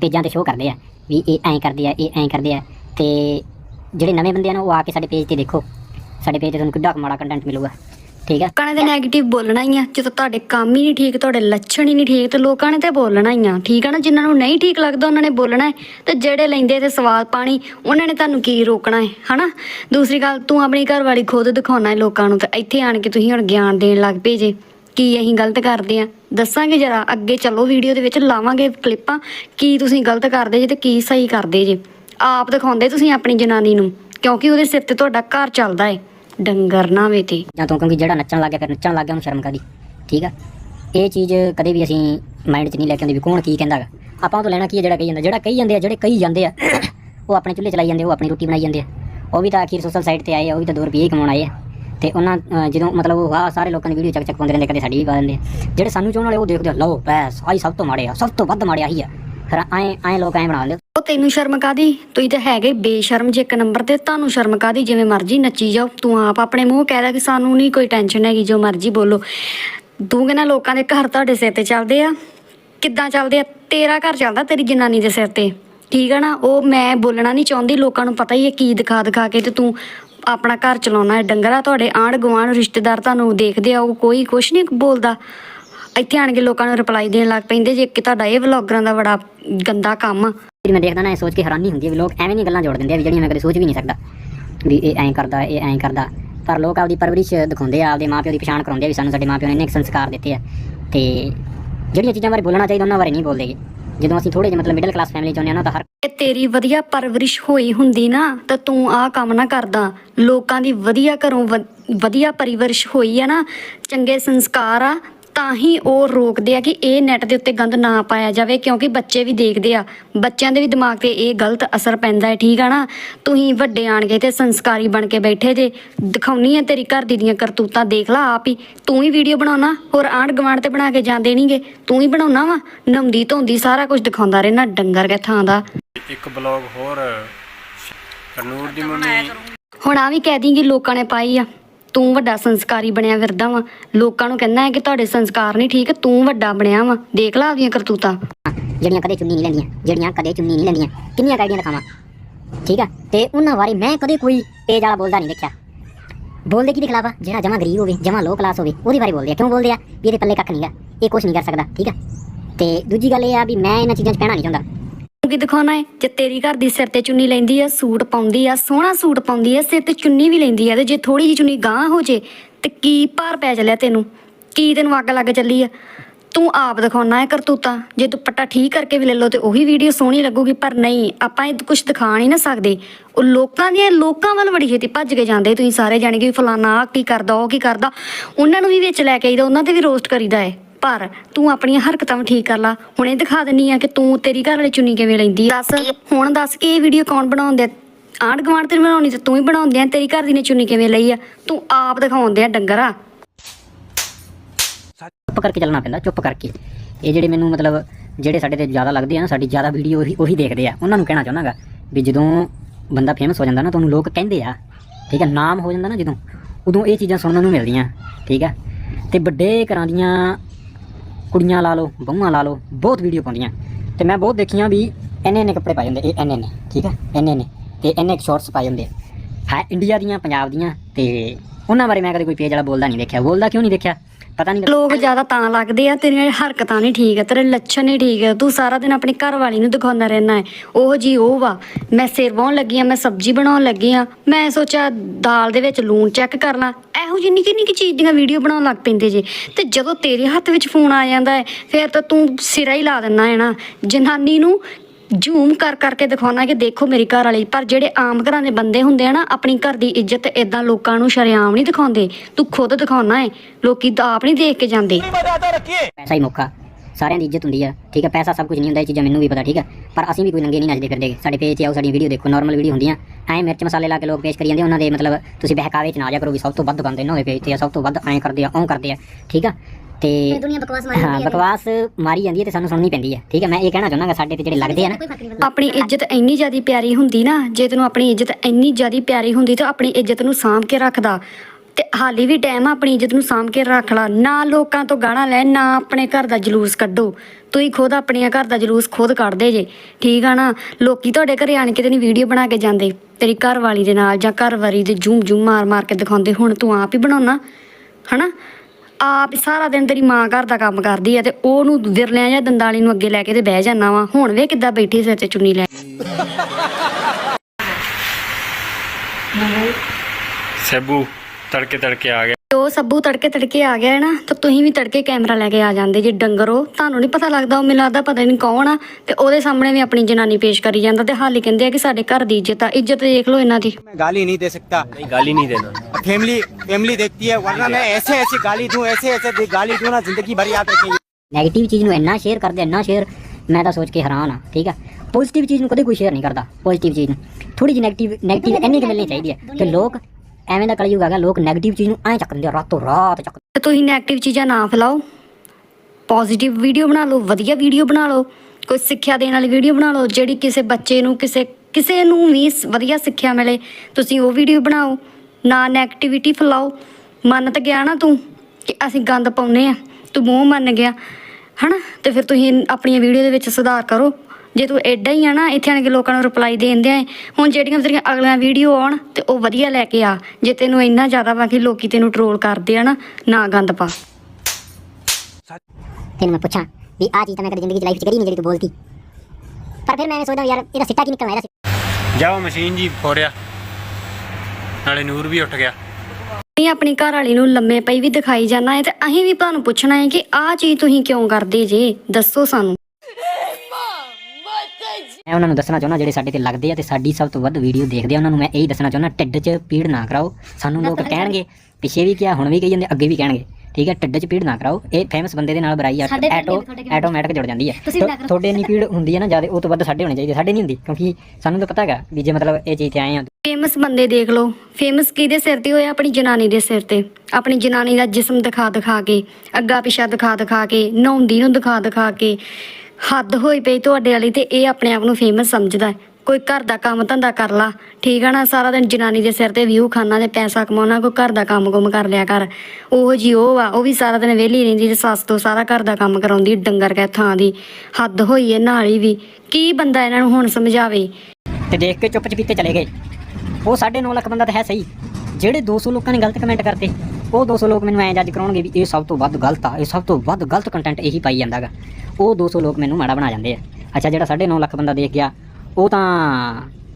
[SPEAKER 3] ਪੇਜਾਂ ਤੇ ਸ਼ੋਅ ਕਰਦੇ ਆ ਵੀ ਇਹ ਐਂ ਕਰਦੇ ਆ, ਇਹ ਐਂ ਕਰਦੇ ਆ। ਤੇ ਜਿਹੜੇ ਨਵੇਂ ਬੰਦੇ ਆ ਨਾ, ਉਹ ਆ ਕੇ ਸਾਡੇ ਪੇਜ ਤੇ ਦੇਖੋ। ਸਾਡੇ ਪੇਜ ਤੇ ਤੁਹਾਨੂੰ ਕਿੱਡਾ ਮਾੜਾ ਕੰਟੈਂਟ ਮਿਲੂਗਾ। ਠੀਕ ਆ?
[SPEAKER 4] ਲੋਕਾਂ ਨੇ ਤੇ 네ਗੇਟਿਵ ਬੋਲਣਾ ਹੀ ਆ। ਜਦੋਂ ਤੁਹਾਡੇ ਕੰਮ ਹੀ ਨਹੀਂ ਠੀਕ, ਤੁਹਾਡੇ ਲੱਛਣ ਹੀ ਨਹੀਂ ਠੀਕ, ਤੇ ਲੋਕਾਂ ਨੇ ਤੇ ਬੋਲਣਾ ਹੀ ਆ। ਠੀਕ ਆ ਨਾ? ਜਿਨ੍ਹਾਂ ਨੂੰ ਨਹੀਂ ਠੀਕ ਲੱਗਦਾ, ਉਹਨਾਂ ਨੇ ਬੋਲਣਾ ਹੈ। ਤੇ ਜਿਹੜੇ ਲੈਂਦੇ ਤੇ ਸਵਾਦ ਪਾਣੀ, ਉਹਨਾਂ ਨੇ ਤੁਹਾਨੂੰ ਕੀ ਰੋਕਣਾ ਹੈ? ਹਨਾ? ਦੂਸਰੀ ਗੱਲ, ਤੂੰ ਆਪਣੀ ਘਰ ਵਾਲੀ ਖੁਦ ਦਿਖਾਉਣਾ ਹੈ ਲੋਕਾਂ ਨੂੰ, ਤੇ ਇੱਥੇ ਆਣ ਕੇ ਤੁਸੀਂ ਹੁਣ ਗਿਆਨ ਦੇਣ ਲੱਗ ਪਏ ਜੇ। ਕੀ ਅਸੀਂ ਗਲਤ ਕਰਦੇ ਆ? ਦੱਸਾਂਗੇ ਜਰਾ, ਅੱਗੇ ਚੱਲੋ ਵੀਡੀਓ ਦੇ ਵਿੱਚ ਲਾਵਾਂਗੇ ਕਲਿੱਪਾਂ ਕੀ ਤੁਸੀਂ ਗਲਤ ਕਰਦੇ ਜੇ ਤੇ ਕੀ ਸਹੀ ਕਰਦੇ ਜੇ? ਆਪ ਦਿਖਾਉਂਦੇ ਤੁਸੀਂ ਆਪਣੀ ਜਨਾਨੀ ਨੂੰ, ਕਿਉਂਕਿ ਉਹਦੇ ਸਿਰ ਤੇ ਤੁਹਾਡਾ ਘਰ ਚੱਲਦਾ ਏ ਡੰਗਰ ਨਾ ਵੇ ਤੇ
[SPEAKER 3] ਜਾਂ ਤੋਂ ਕਿਉਂਕਿ ਜਿਹੜਾ ਨੱਚਣ ਲੱਗ ਗਿਆ ਫਿਰ ਨੱਚਣ ਲੱਗ ਗਿਆ ਉਹਨੂੰ ਸ਼ਰਮ ਕਾਦੀ ਠੀਕ ਆ? ਇਹ ਚੀਜ਼ ਕਦੇ ਵੀ ਅਸੀਂ ਮਾਈਂਡ 'ਚ ਨਹੀਂ ਲੈ ਕੇ ਆਉਂਦੇ ਵੀ ਕੌਣ ਕੀ ਕਹਿੰਦਾ ਗਾ। ਆਪਾਂ ਤੋਂ ਲੈਣਾ ਕੀ ਹੈ ਜਿਹੜਾ ਕਹੀ ਜਾਂਦਾ? ਜਿਹੜਾ ਕਹੀ ਜਾਂਦੇ ਆ ਜਿਹੜੇ ਕਹੀ ਜਾਂਦੇ ਆ ਉਹ ਆਪਣੇ ਚੁੱਲ੍ਹੇ ਚਲਾਈ ਜਾਂਦੇ ਉਹ ਆਪਣੀ ਰੋਟੀ ਬਣਾਈ ਜਾਂਦੇ ਆ। ਉਹ ਵੀ ਤਾਂ ਆਖਿਰ ਸੋਸ਼ਲ ਸਾਈਟ ਤੇ ਆਏ ਆ ਉਹ ਵੀ ਤਾਂ 2 ਰੁਪਏ ਹੀ ਕਮਾਉਣ ਆਏ ਆ। ਤੇ ਉਹਨਾਂ ਅ, ਜਦੋਂ ਮਤਲਬ ਉਹ ਆਹ ਸਾਰੇ ਲੋਕਾਂ ਦੀ ਵੀਡੀਓ ਚੱਕ ਚੱਕ ਪਾਉਂਦੇ ਰਹਿੰਦੇ ਕਦੇ ਸਾਡੀ ਵੀ ਪਾ ਦਿੰਦੇ ਆ। ਜਿਹੜੇ ਸਾਨੂੰ ਚਾਹਣ ਵਾਲੇ ਉਹ ਦੇਖਦੇ ਆ ਲਓ ਪੈਸ ਆਈ ਸਭ ਤੋਂ ਮਾੜੇ ਆ ਸਭ ਤੋਂ ਵੱਧ ਮਾੜੇ ਆਹੀ ਆ। ਫਿਰ ਐਂ ਐਂ ਲੋਕ ਐਂ ਬਣਾ ਲੈਂਦੇ
[SPEAKER 4] ਉਹ ਤੈਨੂੰ ਸ਼ਰਮ ਕਾਦੀ ਤੁਸੀਂ ਤਾਂ ਹੈਗੇ ਬੇਸ਼ਰਮ ਜੇ ਇੱਕ ਨੰਬਰ ਤੇ, ਤੁਹਾਨੂੰ ਸ਼ਰਮ ਕਾਦੀ ਜਿਵੇਂ ਮਰਜ਼ੀ ਨੱਚੀ ਜਾਓ। ਤੂੰ ਆਪ ਆਪਣੇ ਮੂੰਹ ਕਹਿ ਕਹਿਦਾ ਕਿ ਸਾਨੂੰ ਨਹੀਂ ਕੋਈ ਟੈਨਸ਼ਨ ਹੈਗੀ, ਜੋ ਮਰਜ਼ੀ ਬੋਲੋ। ਤੂੰ ਕਹਿੰਦਾ ਲੋਕਾਂ ਦੇ ਘਰ ਤੁਹਾਡੇ ਸਿਰ ਤੇ ਚੱਲਦੇ ਆ। ਕਿੱਦਾਂ ਚੱਲਦੇ ਆ? ਤੇਰਾ ਘਰ ਚੱਲਦਾ ਤੇਰੀ ਜਨਾਨੀ ਦੇ ਸਿਰ ਤੇ। ਠੀਕ ਆ ਨਾ? ਉਹ ਮੈਂ ਬੋਲਣਾ ਨਹੀਂ ਚਾਹੁੰਦੀ। ਲੋਕਾਂ ਨੂੰ ਪਤਾ ਹੀ ਹੈ ਕੀ ਦਿਖਾ ਦਿਖਾ ਕੇ ਤੇ ਤੂੰ ਆਪਣਾ ਘਰ ਚਲਾਉਣਾ ਹੈ। ਡੰਗਰਾ ਤੁਹਾਡੇ ਆਂਢ ਗੁਆਂਢ, ਰਿਸ਼ਤੇਦਾਰ ਤੁਹਾਨੂੰ ਦੇਖਦੇ ਆ, ਉਹ ਕੋਈ ਕੁਛ ਨਹੀਂ ਬੋਲਦਾ। ਇੱਥੇ ਆਣ ਕੇ ਲੋਕਾਂ ਨੂੰ ਰਿਪਲਾਈ ਦੇਣ ਲੱਗ ਪੈਂਦੇ, ਜੇ ਕਿ ਤੁਹਾਡਾ ਇਹ ਵਲੌਗਰਾਂ ਦਾ ਬੜਾ ਗੰਦਾ ਕੰਮ ਆ।
[SPEAKER 3] ਫਿਰ ਮੈਂ ਦੇਖਦਾ ਨਾ, ਇਹ ਸੋਚ ਕੇ ਹੈਰਾਨੀ ਹੁੰਦੀ ਹੈ ਵੀ ਲੋਕ ਐਵੇਂ ਨਹੀਂ ਗੱਲਾਂ ਜੋੜ ਦਿੰਦੇ ਆ ਵੀ ਜਿਹੜੀਆਂ ਮੈਂ ਕਦੇ ਸੋਚ ਵੀ ਨਹੀਂ ਸਕਦਾ। ਵੀ ਇਹ ਐਂ ਕਰਦਾ, ਇਹ ਐਂ ਕਰਦਾ। ਪਰ ਲੋਕ ਆਪਦੀ ਪਰਵਰਿਸ਼ ਦਿਖਾਉਂਦੇ ਆ, ਆਪਦੇ ਮਾਪਿਓ ਦੀ ਪਛਾਣ ਕਰਾਉਂਦੇ ਆ ਵੀ ਸਾਨੂੰ ਸਾਡੇ ਮਾਪਿਓ ਨੇ ਇੰਨੇ ਸੰਸਕਾਰ ਦਿੱਤੇ ਆ। ਤੇ ਜਿਹੜੀਆਂ ਚੀਜ਼ਾਂ ਬਾਰੇ ਬੋਲਣਾ ਚਾਹੀਦਾ, ਉਹਨਾਂ ਬਾਰੇ ਨਹੀਂ ਬੋਲਦੇ। ਜਦੋਂ ਅਸੀਂ ਥੋੜੇ ਜਿਹੇ ਮਤਲਬ ਮਿਡਲ ਕਲਾਸ ਫੈਮਿਲੀ ਚ ਆਉਂਦੇ ਆ ਤਾਂ ਹਰ
[SPEAKER 4] ਤੇਰੀ ਵਧੀਆ ਪਰਵਰਿਸ਼ ਹੋਈ ਹੁੰਦੀ ਨਾ, ਤਾਂ ਤੂੰ ਆਹ ਕੰਮ ਨਾ ਕਰਦਾ। ਲੋਕਾਂ ਦੀ ਵਧੀਆ ਘਰੋਂ ਵ- ਵਧੀਆ ਪਰਵਰਿਸ਼ ਹੋਈ ਆ ਨਾ, ਚੰਗੇ ਸੰਸਕਾਰ ਆ ਤਾਂ ਹੀ ਉਹ ਰੋਕਦੇ ਆ ਕਿ ਇਹ ਨੈਟ ਦੇ ਉੱਤੇ ਗੰਦ ਨਾ ਪਾਇਆ ਜਾਵੇ ਕਿਉਂਕਿ ਬੱਚੇ ਵੀ ਦੇਖਦੇ ਆ। ਬੱਚਿਆਂ ਦੇ ਵੀ ਦਿਮਾਗ ਤੇ ਇਹ ਗਲਤ ਅਸਰ ਪੈਂਦਾ ਹੈ ਠੀਕ ਆ ਨਾ? ਤੁਸੀਂ ਵੱਡੇ ਆਣਗੇ ਤੇ ਸੰਸਕਾਰੀ ਬਣ ਕੇ ਬੈਠੇ ਜੇ ਦਿਖਾਉਣੀ ਆ ਤੇਰੀ ਘਰ ਦੀ ਦੀਆਂ ਕਰਤੂਤਾਂ ਦੇਖ ਲਾ ਆਪ ਹੀ। ਤੂੰ ਹੀ ਵੀਡੀਓ ਬਣਾਉਣਾ ਹੋਰ ਆਂਢ ਗਵਾਂਢ ਤੇ ਬਣਾ ਕੇ ਜਾਂਦੇ ਨਹੀਂਗੇ ਤੂੰ ਹੀ ਬਣਾਉਣਾ ਵਾ ਨਮਦੀ ਧੋਂਦੀ ਸਾਰਾ ਕੁਝ ਦਿਖਾਉਂਦਾ ਰਹਿਣਾ ਡੰਗਰ ਕੇ ਥਾਂ ਦਾ।
[SPEAKER 7] ਇੱਕ ਬਲੌਗ ਹੋਰ ਕਰਨੂਰ ਦੀ ਮੰਮੀ
[SPEAKER 4] ਹੁਣ ਆ ਵੀ ਕਹਿ ਦੀ ਕਿ ਲੋਕਾਂ ਨੇ ਪਾਈ ਆ। ਤੂੰ ਵੱਡਾ ਸੰਸਕਾਰੀ ਬਣਿਆ ਫਿਰਦਾ ਵਾ। ਲੋਕਾਂ ਨੂੰ ਕਹਿੰਦਾ ਹੈ ਕਿ ਤੁਹਾਡੇ ਸੰਸਕਾਰ ਨਹੀਂ ਠੀਕ, ਤੂੰ ਵੱਡਾ ਬਣਿਆ ਵਾ। ਦੇਖ ਲਾ ਆਪਦੀਆਂ ਕਰਤੂਤਾਂ।
[SPEAKER 3] ਜਿਹੜੀਆਂ ਕਦੇ ਚੁੰਨੀ ਨਹੀਂ ਲੈਂਦੀਆਂ, ਜਿਹੜੀਆਂ ਕਦੇ ਚੁੰਨੀ ਨਹੀਂ ਲੈਂਦੀਆਂ। ਕਿੰਨੀਆਂ ਕਾਈਡੀਆਂ ਦਿਖਾਵਾਂ ਠੀਕ ਆ? ਤੇ ਉਹਨਾਂ ਬਾਰੇ ਮੈਂ ਕਦੇ ਕੋਈ ਪੇਜ ਵਾਲਾ ਬੋਲਦਾ ਨਹੀਂ ਦੇਖਿਆ। ਬੋਲਦੇ ਕੀ ਖਿਲਾਫ ਜਿਹੜਾ ਜਮਾ ਗਰੀਬ ਹੋਵੇ, ਜਮਾ ਲੋ ਕਲਾਸ ਹੋਵੇ, ਉਹਦੇ ਬਾਰੇ ਬੋਲਦੇ ਆ। ਕਿਉਂ ਬੋਲਦੇ ਆ? ਵੀ ਇਹਦੇ ਪੱਲੇ ਕੱਖ ਨਹੀਂਗਾ ਇਹ ਕੁਝ ਨਹੀਂ ਕਰ ਸਕਦਾ, ਠੀਕ ਆ? ਤੇ ਦੂਜੀ ਗੱਲ ਇਹ ਆ ਵੀ ਮੈਂ ਇਹਨਾਂ ਚੀਜ਼ਾਂ 'ਚ ਕਹਿਣਾ ਨਹੀਂ ਚਾਹੁੰਦਾ।
[SPEAKER 4] ਤੂੰ ਕੀ ਦਿਖਾਉਣਾ ਹੈ ਜੇ ਤੇਰੀ ਘਰ ਦੀ ਸਿਰ ਤੇ ਚੁੰਨੀ ਲੈਂਦੀ ਆ, ਸੂਟ ਪਾਉਂਦੀ ਆ, ਸੋਹਣਾ ਸੂਟ ਪਾਉਂਦੀ ਆ, ਸਿਰ ਤੇ ਚੁੰਨੀ ਵੀ ਲੈਂਦੀ ਆ, ਤੇ ਜੇ ਥੋੜੀ ਜਿਹੀ ਚੁੰਨੀ ਗਾਂ ਹੋ ਜੇ, ਤੇ ਕੀ ਭਾਰ ਪੈ ਚੱਲਿਆ ਤੈਨੂੰ? ਕੀ ਤੈਨੂੰ ਅੱਗ ਲੱਗ ਚੱਲੀ ਆ? ਤੂੰ ਆਪ ਦਿਖਾਉਣਾ ਹੈ ਕਰਤੂਤਾ। ਜੇ ਦੁਪੱਟਾ ਠੀਕ ਕਰਕੇ ਵੀ ਲੈ ਲਓ ਤੇ ਉਹੀ ਵੀਡੀਓ ਸੋਹਣੀ ਲੱਗੂਗੀ, ਪਰ ਨਹੀਂ, ਆਪਾਂ ਇਹ ਕੁਝ ਦਿਖਾ ਨਹੀਂ ਨਾ ਸਕਦੇ। ਉਹ ਲੋਕਾਂ ਦੀਆਂ, ਲੋਕਾਂ ਵੱਲ ਬੜੀ ਛੇਤੀ ਭੱਜ ਕੇ ਜਾਂਦੇ ਤੁਸੀਂ ਸਾਰੇ, ਜਾਣੇ ਕਿ ਫਲਾਨਾ ਆ ਕੀ ਕਰਦਾ, ਉਹ ਕੀ ਕਰਦਾ। ਉਹਨਾਂ ਨੂੰ ਵੀ ਵਿੱਚ ਲੈ ਕੇ ਆਈਦਾ, ਉਹਨਾਂ ਤੇ ਵੀ ਰੋਸਟ ਕਰੀਦਾ ਹੈ ਪਰ ਤੂੰ ਆਪਣੀਆਂ ਹਰਕਤਾਂ ਵੀ ਠੀਕ ਕਰ ਲਾ। ਹੁਣ ਇਹ ਦਿਖਾ ਦਿੰਨੀ ਆ ਕਿ ਤੂੰ ਤੇਰੀ ਘਰ ਵਾਲੀ ਚੁੰਨੀ ਕਿਵੇਂ ਲੈਂਦੀ ਆ। ਦੱਸ, ਹੁਣ ਦੱਸ ਕਿ ਇਹ ਵੀਡੀਓ ਕੌਣ ਬਣਾਉਂਦੇ ਆਂਢ ਗੁਆਂਢ ਤੇ ਬਣਾਉਣੀ ਤੇ ਤੂੰ ਹੀ ਬਣਾਉਂਦੇ ਆ, ਤੇਰੀ ਘਰ ਦੀ ਨੇ ਚੁੰਨੀ ਕਿਵੇਂ ਲਈ ਆ। ਤੂੰ ਆਪ ਦਿਖਾਉਂਦੇ ਆ ਡੰਗਰਾ
[SPEAKER 3] ਚੁੱਪ ਕਰਕੇ ਚੱਲਣਾ ਪੈਂਦਾ, ਚੁੱਪ ਕਰਕੇ। ਇਹ ਜਿਹੜੇ ਮੈਨੂੰ ਮਤਲਬ ਜਿਹੜੇ ਸਾਡੇ ਤੇ ਜ਼ਿਆਦਾ ਲੱਗਦੇ ਆ ਨਾ, ਸਾਡੀ ਜ਼ਿਆਦਾ ਵੀਡੀਓ ਉਹੀ ਉਹੀ ਦੇਖਦੇ ਆ। ਉਹਨਾਂ ਨੂੰ ਕਹਿਣਾ ਚਾਹੁੰਦਾਗਾ ਵੀ ਜਦੋਂ ਬੰਦਾ ਫੇਮਸ ਹੋ ਜਾਂਦਾ ਨਾ, ਤੁਹਾਨੂੰ ਲੋਕ ਕਹਿੰਦੇ ਆ, ਠੀਕ ਹੈ ਨਾਮ ਹੋ ਜਾਂਦਾ ਨਾ ਜਦੋਂ, ਉਦੋਂ ਇਹ ਚੀਜ਼ਾਂ ਸੁਣਨ ਨੂੰ ਮਿਲਦੀਆਂ, ਠੀਕ ਹੈ ਤੇ ਵੱਡੇ ਘਰਾਂ ਦੀਆਂ ਕੁੜੀਆਂ ਲਾ ਲਓ, ਬਹੂਆਂ ਲਾ ਲਓ, ਬਹੁਤ ਵੀਡੀਓ ਪਾਉਂਦੀਆਂ। ਤੇ ਮੈਂ ਬਹੁਤ ਦੇਖੀਆਂ ਵੀ ਇੰਨੇ ਇੰਨੇ ਕੱਪੜੇ ਪਾਏ ਹੁੰਦੇ, ਇਹ ਇੰਨੇ ਇੰਨੇ, ਠੀਕ ਹੈ? ਇੰਨੇ ਇੰਨੇ, ਤੇ ਇੰਨੇ ਸ਼ਾਰਟਸ ਪਾਏ ਹੁੰਦੇ ਹੈ ਇੰਡੀਆ ਦੀਆਂ, ਪੰਜਾਬ ਦੀਆਂ, ਤੇ ਉਹਨਾਂ ਬਾਰੇ ਮੈਂ ਕਦੇ ਕੋਈ ਪੇਜ ਵਾਲਾ ਬੋਲਦਾ ਨਹੀਂ ਦੇਖਿਆ। ਬੋਲਦਾ ਕਿਉਂ ਨਹੀਂ ਦੇਖਿਆ? ਪਤਾ ਨਹੀਂ
[SPEAKER 4] ਲੋਕ ਜ਼ਿਆਦਾ ਤਾਂ ਲੱਗਦੇ ਆ, ਤੇਰੀਆਂ ਹਰਕਤਾਂ ਨਹੀਂ ਠੀਕ ਆ, ਤੇਰੇ ਲੱਛਣ ਨਹੀਂ ਠੀਕ ਆ। ਤੂੰ ਸਾਰਾ ਦਿਨ ਆਪਣੀ ਘਰ ਵਾਲੀ ਨੂੰ ਦਿਖਾਉਂਦਾ ਰਹਿਣਾ ਹੈ। ਉਹ ਜੀ ਉਹ ਵਾ। ਮੈਂ ਸਿਰ ਵਾਉਣ ਲੱਗੀ ਆ, ਮੈਂ ਸਬਜ਼ੀ ਬਣਾਉਣ ਲੱਗੀ ਆ। ਮੈਂ ਸੋਚਿਆ ਦਾਲ ਦੇ ਵਿੱਚ ਲੂਣ ਚੈੱਕ ਕਰ ਲਾਂ ਇਹੋ ਜਿਹੀ ਨਿੱਕੀ ਨਿੱਕੀ ਚੀਜ਼ ਦੀਆਂ ਵੀਡੀਓ ਬਣਾਉਣ ਲੱਗ ਪੈਂਦੇ ਜੇ। ਤੇ ਜਦੋਂ ਤੇਰੇ ਹੱਥ ਵਿੱਚ ਫੋਨ ਆ ਜਾਂਦਾ ਹੈ, ਫਿਰ ਤਾਂ ਤੂੰ ਸਿਰਾ ਹੀ ਲਾ ਦਿੰਦਾ ਹੈ ਨਾ। ਜਨਾਨੀ ਨੂੰ ਜ਼ੂਮ ਕਰ ਕਰਕੇ ਦਿਖਾਉਣਾ ਕਿ ਦੇਖੋ ਮੇਰੀ ਘਰ ਵਾਲੀ। ਪਰ ਜਿਹੜੇ ਆਮ ਘਰਾਂ ਦੇ ਬੰਦੇ ਹੁੰਦੇ ਆ ਨਾ ਆਪਣੀ ਘਰ ਦੀ ਇੱਜ਼ਤ ਇਦਾਂ ਲੋਕਾਂ ਨੂੰ ਸ਼ਰੇਆਮ ਨਹੀਂ ਦਿਖਾਉਂਦੇ। ਤੂੰ ਖੁਦ ਦਿਖਾਉਣਾ ਹੈ ਲੋਕੀ ਤਾਂ ਆਪ ਨਹੀਂ ਦੇਖ ਕੇ ਜਾਂਦੇ।
[SPEAKER 3] ਪੈਸਾ ਹੀ ਮੌਕਾ। ਸਾਰਿਆਂ ਦੀ ਇੱਜ਼ਤ ਹੁੰਦੀ ਆ। ਠੀਕ ਹੈ ਪੈਸਾ ਸਭ ਕੁਝ ਨਹੀਂ ਹੁੰਦਾ ਇਹ ਚੀਜ਼ਾਂ ਮੈਨੂੰ ਵੀ ਪਤਾ ਠੀਕ ਹੈ ਪਰ ਅਸੀਂ ਵੀ ਕੋਈ ਨੰਗੇ ਨਹੀਂ ਨੱਚਦੇ ਫਿਰਦੇ। ਸਾਡੇ ਪੇਜ 'ਤੇ ਆਓ ਸਾਡੀ ਵੀਡੀਓ ਦੇਖੋ ਨਾਰਮਲ ਵੀਡੀਓ ਹੁੰਦੀਆਂ। ਐਂ ਮਿਰਚ ਮਸਾਲੇ ਲਾ ਕੇ ਲੋਕ ਪੇਸ਼ ਕਰੀ ਜਾਂਦੇ ਉਹਨਾਂ ਦੇ ਮਤਲਬ ਤੁਸੀਂ ਬਹਿਕਾਵੇ 'ਚ ਨਾ ਜਾ ਕਰੋ ਵੀ ਸਭ ਤੋਂ ਵੱਧ ਗੰਦੇ ਇਹਨਾਂ ਦੇ ਪੇਜ ਤੇ ਆ ਸਭ ਤੋਂ ਵੱਧ ਐਂ ਕਰਦੇ ਆ ਉਹ ਕਰਦੇ ਆ। ਠੀਕ ਆ? ਤੇ
[SPEAKER 1] ਦੁਨੀਆ ਬਕਵਾਸ ਮਾਰੀ
[SPEAKER 3] ਹਾਂ
[SPEAKER 1] ਜਾਂਦੀ ਹੈ
[SPEAKER 3] ਬਕਵਾਸ ਮਾਰੀ ਜਾਂਦੀ ਹੈ ਤੇ ਸਾਨੂੰ ਸੁਣਨੀ ਪੈਂਦੀ ਹੈ ਠੀਕ ਹੈ ਮੈਂ ਇਹ ਕਹਿਣਾ ਚਾਹੁੰਦਾ ਸਾਡੇ ਤੇ ਜਿਹੜੇ ਲੱਗਦੇ ਆ ਨਾ।
[SPEAKER 4] ਆਪਣੀ ਇੱਜ਼ਤ ਇੰਨੀ ਜ਼ਿਆਦੀ ਪਿਆਰੀ ਹੁੰਦੀ ਨਾ ਜੇ ਤੈਨੂੰ ਆਪਣੀ ਇੱਜ਼ਤ ਇੰਨੀ ਜ਼ਿਆਦੀ ਪਿਆਰੀ ਹੁੰਦੀ ਤਾਂ ਆਪਣੀ ਇੱਜ਼ਤ ਨੂੰ ਸਾਂਭ ਕੇ ਰੱਖਦਾ। ਤੇ ਹਾਲੀ ਵੀ ਟਾਈਮ ਆ ਆਪਣੀ ਇੱਜ਼ਤ ਨੂੰ ਸਾਂਭ ਕੇ ਰੱਖ ਲਾ। ਨਾ ਲੋਕਾਂ ਤੋਂ ਗਾਣਾ ਲੈ ਨਾ ਆਪਣੇ ਘਰ ਦਾ ਜਲੂਸ ਕੱਢੋ। ਤੁਸੀਂ ਖੁਦ ਆਪਣੀਆਂ ਘਰ ਦਾ ਜਲੂਸ ਖੁਦ ਕੱਢਦੇ ਜੇ। ਠੀਕ ਆ ਨਾ? ਲੋਕੀ ਤੁਹਾਡੇ ਘਰੇ ਆਣ ਕੇ ਤੇ ਨਹੀਂ ਵੀਡੀਓ ਬਣਾ ਕੇ ਜਾਂਦੇ। ਤੇਰੀ ਘਰ ਵਾਲੀ ਦੇ ਨਾਲ ਜਾਂ ਘਰ ਵਾਰੀ ਦੇ ਜੂਮ ਜੂਮ ਮਾਰ ਮਾਰ ਕੇ ਦਿਖਾਉਂਦੇ ਹੁਣ ਤੂੰ ਆਪ ਹੀ ਬਣਾਉਣਾ। ਹਨਾ? ਆਪ ਸਾਰਾ ਦਿਨ ਤੇਰੀ ਮਾਂ ਘਰ ਦਾ ਕੰਮ ਕਰਦੀ ਆ ਤੇ ਉਹਨੂੰ ਵਿਰਲਿਆਂ ਜਾਂ ਦੰਦਾਲੀ ਨੂੰ ਅੱਗੇ ਲੈ ਕੇ ਤੇ ਬਹਿ ਜਾਂਦਾ ਵਾ। ਹੁਣ ਵੇ ਕਿੱਦਾਂ ਬੈਠੀ ਸਿਰ ਤੇ ਚੁੰਨੀ ਲੈ
[SPEAKER 7] ਸੈਬੂ ਤੜਕੇ ਤੜਕੇ ਆ ਗਿਆ।
[SPEAKER 4] ਉਹ ਸੱਬੂ ਤੜਕੇ ਤੜਕੇ ਆ ਗਿਆ ਹੈ ਨਾ ਤਾਂ ਤੁਸੀਂ ਵੀ ਤੜਕੇ ਕੈਮਰਾ ਲੈ ਕੇ ਆ ਜਾਂਦੇ ਜੇ ਡੰਗਰੋ ਤੁਹਾਨੂੰ ਨਹੀਂ ਪਤਾ ਲੱਗਦਾ ਉਹ ਮੈਨੂੰ ਲੱਗਦਾ ਪਤਾ ਨਹੀਂ ਕੌਣ ਆ ਤੇ ਉਹਦੇ ਸਾਹਮਣੇ ਵੀ ਆਪਣੀ ਜਨਾਨੀ ਪੇਸ਼ ਕਰੀ ਜਾਂਦਾ ਤੇ ਹਾਲੇ ਕਹਿੰਦੇ ਆ ਕਿ ਸਾਡੇ ਘਰ ਦੀ ਇੱਜ਼ਤ ਆ ਇੱਜ਼ਤ ਦੇਖ ਲਓ ਇਹਨਾਂ ਦੀ
[SPEAKER 2] मैं गाली नहीं दे सकता
[SPEAKER 7] ਨਹੀਂ ਗਾਲੀ ਨਹੀਂ ਦੇਣਾ
[SPEAKER 2] फैमिली फैमिली देखती है वरना मैं ऐसे ऐसी गाली दूं ऐसे ऐसे दे- गाली दूं ना जिंदगी भर याद रखेंगे
[SPEAKER 3] ਨੈਗੇਟਿਵ ਚੀਜ਼ ਨੂੰ ਇੰਨਾ ਸ਼ੇਅਰ ਕਰਦੇ ਇੰਨਾ ਸ਼ੇਅਰ ਮੈਂ ਤਾਂ ਸੋਚ ਕੇ ਹੈਰਾਨ ਆ ਠੀਕ ਆ ਪੋਜ਼ਿਟਿਵ ਚੀਜ਼ ਨੂੰ ਕਦੇ ਕੋਈ ਸ਼ੇਅਰ ਨਹੀਂ ਕਰਦਾ ਪੋਜ਼ਿਟਿਵ ਚੀਜ਼ ਨੂੰ ਥੋੜੀ ਜਿਹੀ ਨੈਗੇਟਿਵ ਨੈਗੇਟਿਵ ਇੰਨੀ ਕੁ ਮਿਲਣੀ ਚਾਹੀਦੀ ਹੈ ਕਿ ਲੋਕ ਐਵੇਂ ਦਾ ਕਲਯੁਗ ਹੈਗਾ ਲੋਕ ਨੈਗੇਟਿਵ ਚੀਜ਼ ਨੂੰ ਐਂ ਚੱਕ ਦਿੰਦੇ ਆ, ਰਾਤੋਂ ਰਾਤ ਚੱਕ
[SPEAKER 4] ਤੇ ਤੁਸੀਂ ਨੈਗੇਟਿਵ ਚੀਜ਼ਾਂ ਨਾ ਫੈਲਾਓ। ਪੋਜ਼ਿਟਿਵ ਵੀਡੀਓ ਬਣਾ ਲਓ, ਵਧੀਆ ਵੀਡੀਓ ਬਣਾ ਲਓ, ਕੋਈ ਸਿੱਖਿਆ ਦੇਣ ਵਾਲੀ ਵੀਡੀਓ ਬਣਾ ਲਓ, ਜਿਹੜੀ ਕਿਸੇ ਬੱਚੇ ਨੂੰ, ਕਿਸੇ ਕਿਸੇ ਨੂੰ ਵੀ ਸ- ਵਧੀਆ ਸਿੱਖਿਆ ਮਿਲੇ, ਤੁਸੀਂ ਉਹ ਵੀਡੀਓ ਬਣਾਓ। ਨਾ ਨੈਗੇਟਿਵਿਟੀ ਫੈਲਾਓ। ਮੰਨ ਤਾਂ ਗਿਆ ਨਾ ਤੂੰ ਕਿ ਅਸੀਂ ਗੰਦ ਪਾਉਨੇ ਆ, ਤੂੰ ਮੂੰਹ ਮੰਨ ਗਿਆ, ਹਨਾ? ਤੇ ਫਿਰ ਤੁਸੀਂ ਆਪਣੀਆਂ ਵੀਡੀਓ ਦੇ ਵਿੱਚ ਸੁਧਾਰ ਕਰੋ। ਜੇ ਤੂੰ ਐਡਾ ਹੀ ਆ ਨਾ ਇੱਥੇ ਆਣ ਕੇ ਲੋਕਾਂ ਨੂੰ ਰਿਪਲਾਈ ਦੇਂਦੇ ਆ ਹੁਣ ਜਿਹੜੀਆਂ ਤੇਰੀਆਂ ਅਗਲੀਆਂ ਵੀਡੀਓ ਆਉਣ ਤੇ ਉਹ ਵਧੀਆ ਲੈ ਕੇ ਆ। ਜੇ ਤੈਨੂੰ ਇੰਨਾ ਜ਼ਿਆਦਾ ਵਾ ਕਿ ਲੋਕੀ ਤੈਨੂੰ ਟਰੋਲ ਕਰਦੇ ਆ ਨਾ ਨਾ ਗੰਦ ਪਾ।
[SPEAKER 1] ਤੈਨੂੰ ਮੈਂ ਪੁੱਛਾਂ ਵੀ ਆ ਚੀਜ਼ ਤਾਂ ਮੈਂ ਕਦੇ ਜ਼ਿੰਦਗੀ ਚ ਲਾਈਫ ਚ ਕਰੀ ਨਹੀਂ ਜਿਹੜੀ ਤੂੰ ਬੋਲਦੀ ਪਰ ਫਿਰ ਮੈਂ ਸੋਚਦਾ ਯਾਰ ਇਹਦਾ ਸਿੱਟਾ ਕੀ ਨਿਕਲਣਾ ਇਹਦਾ
[SPEAKER 7] ਜਾਓ ਮਸ਼ੀਨ ਜੀ ਫੋੜਿਆ। ਨਾਲੇ ਨੂਰ ਵੀ ਉੱਠ ਗਿਆ।
[SPEAKER 4] ਨਹੀਂ ਆਪਣੀ ਘਰ ਵਾਲੀ ਨੂੰ ਲੰਮੇ ਪਈ ਵੀ ਦਿਖਾਈ ਜਾਣਾ ਹੈ ਤੇ ਅਸੀਂ ਵੀ ਤੁਹਾਨੂੰ ਪੁੱਛਣਾ ਹੈ ਕਿ ਆਹ ਚੀਜ਼ ਤੁਸੀਂ ਕਿਉਂ ਕਰਦੇ ਜੇ? ਦੱਸੋ ਸਾਨੂੰ।
[SPEAKER 3] ਮੈਂ ਉਹਨਾਂ ਨੂੰ ਦੱਸਣਾ ਚਾਹੁੰਦਾ ਜਿਹੜੇ ਸਾਡੇ ਤੇ ਲੱਗਦੇ ਆ ਤੇ ਸਾਡੀ ਸਭ ਤੋਂ ਵੱਧ ਵੀਡੀਓ ਦੇਖਦੇ ਆ ਉਹਨਾਂ ਨੂੰ ਮੈਂ ਇਹੀ ਦੱਸਣਾ ਚਾਹੁੰਦਾ ਢਿੱਡ 'ਚ ਪੀੜ ਨਾ ਕਰਾਓ। ਸਾਨੂੰ ਲੋਕ ਕਹਿਣਗੇ ਪਿੱਛੇ ਵੀ ਕਿਹਾ ਹੁਣ ਵੀ ਕਹੀ ਜਾਂਦੇ ਅੱਗੇ ਵੀ ਕਹਿਣਗੇ। ਠੀਕ ਹੈ ਢਿੱਡ 'ਚ ਪੀੜ ਨਾ ਕਰਾਓ। ਇਹ ਫੇਮਸ ਬੰਦੇ ਦੇ ਨਾਲ ਬੁਰਾਈ ਆ ਐਟੋ ਆਟੋਮੈਟਿਕ ਜੁੜ ਜਾਂਦੀ ਹੈ। ਤੁਹਾਡੇ ਇੰਨੀ ਪੀੜ ਹੁੰਦੀ ਹੈ ਨਾ ਜ਼ਿਆਦਾ ਉਹ ਤੋਂ ਵੱਧ ਸਾਡੇ ਹੋਣੀ ਚਾਹੀਦੀ ਸਾਡੇ ਨਹੀਂ ਹੁੰਦੀ ਕਿਉਂਕਿ ਸਾਨੂੰ ਤਾਂ ਪਤਾ ਹੈਗਾ ਵੀ ਜੇ ਮਤਲਬ ਇਹ ਚੀਜ਼ ਤੇ ਆਏ ਆ।
[SPEAKER 4] ਫੇਮਸ ਬੰਦੇ ਦੇਖ ਲਓ। ਫੇਮਸ ਕਿਹਦੇ ਸਿਰ ਤੇ ਹੋਇਆ? ਆਪਣੀ ਜਨਾਨੀ ਦੇ ਸਿਰ ਤੇ। ਆਪਣੀ ਜਨਾਨੀ ਦਾ ਜਿਸਮ ਦਿਖਾ ਦਿਖਾ ਕੇ ਅੱਗਾ ਪਿਛਾ ਦਿਖਾ ਦਿਖਾ ਕੇ ਨਹਾਉਂਦੀ ਨੂੰ ਦਿਖਾ ਦਿਖਾ ਕੇ। ਹੱਦ ਹੋਈ ਪਈ ਤੁਹਾਡੇ ਵਾਲੀ ਤੇ ਇਹ ਆਪਣੇ ਆਪ ਨੂੰ ਫੇਮਸ ਸਮਝਦਾ ਹੈ। ਕੋਈ ਘਰ ਦਾ ਕੰਮ ਧੰਦਾ ਕਰ ਲਾ। ਠੀਕ ਆ ਨਾ, ਸਾਰਾ ਦਿਨ ਜਨਾਨੀ ਦੇ ਸਿਰ ਤੇ ਵਿਊ ਖਾਣਾ ਤੇ ਪੈਸਾ ਕਮਾਉਣਾ, ਕੋਈ ਘਰ ਦਾ ਕੰਮ ਕੁਮ ਕਰ ਲਿਆ ਕਰ। ਉਹ ਜੀ ਉਹ ਆ, ਉਹ ਵੀ ਸਾਰਾ ਦਿਨ ਵਿਹਲੀ ਰਹਿੰਦੀ ਤੇ ਸੱਸ ਤੋਂ ਸਾਰਾ ਘਰ ਦਾ ਕੰਮ ਕਰਾਉਂਦੀ, ਡੰਗਰ ਕਹਿ ਥਾਂ ਦੀ। ਹੱਦ ਹੋਈ ਹੈ ਨਾਲੀ ਵੀ। ਕੀ ਬੰਦਾ ਇਹਨਾਂ ਨੂੰ ਹੁਣ ਸਮਝਾਵੇ?
[SPEAKER 3] ਤੇ ਦੇਖ ਕੇ ਚੁੱਪ ਚਪੀਤੇ ਚਲੇ ਗਏ। ਉਹ 9.5 ਲੱਖ ਬੰਦਾ ਤਾਂ ਹੈ ਸਹੀ। ਜਿਹੜੇ 200 ਲੋਕਾਂ ਨੇ ਗਲਤ ਕਮੈਂਟ ਕਰਤੇ, ਉਹ 200 ਲੋਕ ਮੈਨੂੰ ਐਂ ਜੱਜ ਕਰਾਉਣਗੇ ਵੀ ਇਹ ਸਭ ਤੋਂ ਵੱਧ ਗਲਤ ਆ, ਇਹ ਸਭ ਤੋਂ ਵੱਧ ਗਲਤ ਕੰਟੈਂਟ ਇਹੀ ਪਾਈ ਜਾਂਦਾਗਾ ਉਹ 200 ਲੋਕ ਮੈਨੂੰ ਮਾੜਾ ਬਣਾ ਜਾਂਦੇ ਆ। ਅੱਛਾ, ਜਿਹੜਾ 9.5 ਲੱਖ ਬੰਦਾ ਦੇਖ ਗਿਆ, ਉਹ ਤਾਂ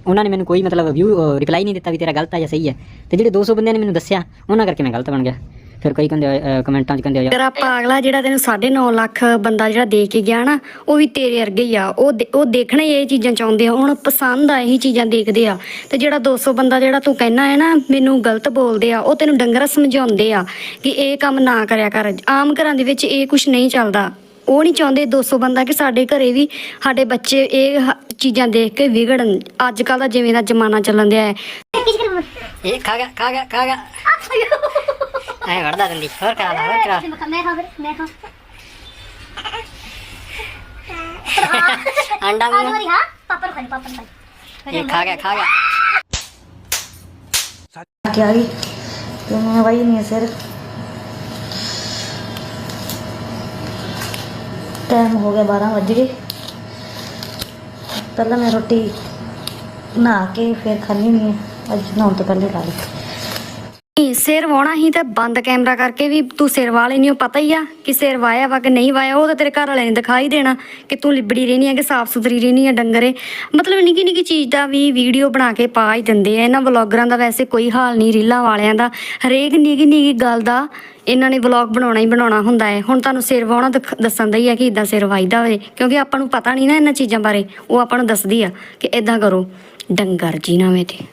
[SPEAKER 3] ਉਹਨਾਂ ਨੇ ਮੈਨੂੰ ਕੋਈ ਮਤਲਬ ਵਿਊ ਰਿਪਲਾਈ ਨਹੀਂ ਦਿੱਤਾ ਵੀ ਤੇਰਾ ਗਲਤ ਆ ਜਾਂ ਸਹੀ ਹੈ ਤੇ ਜਿਹੜੇ 200 ਬੰਦਿਆਂ ਨੇ ਮੈਨੂੰ ਦੱਸਿਆ, ਉਹਨਾਂ ਕਰਕੇ ਮੈਂ ਗਲਤ ਬਣ ਗਿਆ। ਫਿਰ ਕਈ ਕਹਿੰਦੇ ਆ, ਕਮੈਂਟਾਂ 'ਚ ਕਹਿੰਦੇ ਆ,
[SPEAKER 4] ਅਗਰ ਆਪਾਂ ਅਗਲਾ ਜਿਹੜਾ ਤੈਨੂੰ 9.5 ਲੱਖ ਬੰਦਾ ਜਿਹੜਾ ਦੇਖ ਕੇ ਗਿਆ ਨਾ ਉਹ ਵੀ ਤੇਰੇ ਵਰਗੇ ਹੀ ਆ। ਉਹ ਦੇ- ਉਹ ਦੇਖਣਾ ਹੀ ਇਹ ਚੀਜ਼ਾਂ ਚਾਹੁੰਦੇ ਆ। ਹੁਣ ਪਸੰਦ ਆ ਇਹੀ ਚੀਜ਼ਾਂ ਦੇਖਦੇ ਆ। ਤੇ ਜਿਹੜਾ 200 ਬੰਦਾ ਜਿਹੜਾ ਤੂੰ ਕਹਿਣਾ ਹੈ ਨਾ ਮੈਨੂੰ ਗਲਤ ਬੋਲਦੇ ਆ ਉਹ ਤੈਨੂੰ ਡੰਗਰਾ ਸਮਝਾਉਂਦੇ ਆ ਕਿ ਇਹ ਕੰਮ ਨਾ ਕਰਿਆ ਕਰ। ਆਮ ਘਰਾਂ ਦੇ ਵਿੱਚ ਇਹ ਕੁਝ ਨਹੀਂ ਚੱਲਦਾ। ਉਹ ਨਹੀਂ ਚਾਹੁੰਦੇ 200 ਬੰਦਾ ਕਿ ਸਾਡੇ ਘਰੇ ਵੀ ਸਾਡੇ ਬੱਚੇ ਇਹ ਹ- ਚੀਜ਼ਾਂ ਦੇਖ ਕੇ ਵਿਗੜਨ। ਅੱਜ ਕੱਲ ਦਾ ਜਿਵੇਂ ਦਾ ਜ਼ਮਾਨਾ ਚੱਲਣ ਦਿਆ ਹੈ।
[SPEAKER 3] ਇਹ ਖਾ ਗਿਆ ਖਾ ਗਿਆ ਖਾ ਗਿਆ। ਐ ਵੜਦਾ ਦਿੰਦੀ ਹੋਰ ਕਰਾ ਲਾ ਹੋਰ ਕਰਾ
[SPEAKER 1] ਮੈਂ ਖਾ ਮੈਂ ਖਾ
[SPEAKER 3] ਅੰਡਾ
[SPEAKER 1] ਆ
[SPEAKER 3] ਵੀ
[SPEAKER 1] ਹਾਂ ਪਾਪਾ ਨੂੰ ਖਾਣੀ ਪਾਪਾ ਨੂੰ ਖਾਣੀ
[SPEAKER 3] ਇਹ ਖਾ ਗਿਆ ਖਾ ਗਿਆ
[SPEAKER 8] क्या ही तो मैं वही नहीं है सर टाइम हो गया बारह बज गए पहले मैं रोटी नहा के फिर खानी नहीं है अज नहाने तो पहले खा ली
[SPEAKER 4] ਨਹੀਂ, ਸਿਰ ਵਾਉਣਾ ਹੀ ਤਾਂ ਬੰਦ ਕੈਮਰਾ ਕਰਕੇ ਵੀ ਤੂੰ ਸਿਰ ਵਾਲੇ ਨਹੀਂ ਉਹ ਪਤਾ ਹੀ ਆ ਕਿ ਸਿਰ ਵਾਇਆ ਵਾ ਕਿ ਨਹੀਂ ਵਾਇਆ ਉਹ ਤਾਂ ਤੇਰੇ ਘਰ ਵਾਲੇ ਨੇ ਦਿਖਾਈ ਦੇਣਾ ਕਿ ਤੂੰ ਲਿਬੜੀ ਰਹਿਣੀ ਹੈ ਕਿ ਸਾਫ਼ ਸੁਥਰੀ ਰਹਿਣੀ ਹੈ ਡੰਗਰੇ। ਮਤਲਬ ਨਿੱਕੀ ਨਿੱਕੀ ਚੀਜ਼ ਦਾ ਵੀ ਵੀਡੀਓ ਬਣਾ ਕੇ ਪਾ ਹੀ ਦਿੰਦੇ ਆ ਇਹਨਾਂ ਵਲੌਗਰਾਂ ਦਾ ਵੈਸੇ ਕੋਈ ਹਾਲ ਨਹੀਂ ਰੀਲਾਂ ਵਾਲਿਆਂ ਦਾ। ਹਰੇਕ ਨਿੱਕੀ ਨਿੱਕੀ ਗੱਲ ਦਾ ਇਹਨਾਂ ਨੇ ਵਲੌਗ ਬਣਾਉਣਾ ਹੀ ਬਣਾਉਣਾ ਹੁੰਦਾ ਹੈ। ਹੁਣ ਤੁਹਾਨੂੰ ਸਿਰ ਵਾਉਣਾ ਦਿਖ- ਦੱਸਣ ਦਾ ਹੀ ਆ ਕਿ ਇਦਾਂ ਸਿਰ ਵਾਈਦਾ ਹੋਵੇ ਕਿਉਂਕਿ ਆਪਾਂ ਨੂੰ ਪਤਾ ਨਹੀਂ ਨਾ ਇਹਨਾਂ ਚੀਜ਼ਾਂ ਬਾਰੇ ਉਹ ਆਪਾਂ ਨੂੰ ਦੱਸਦੀ ਆ ਕਿ ਇਦਾਂ ਕਰੋ ਡੰਗਰ ਜੀ ਨਾਵੇਂ ਤੇ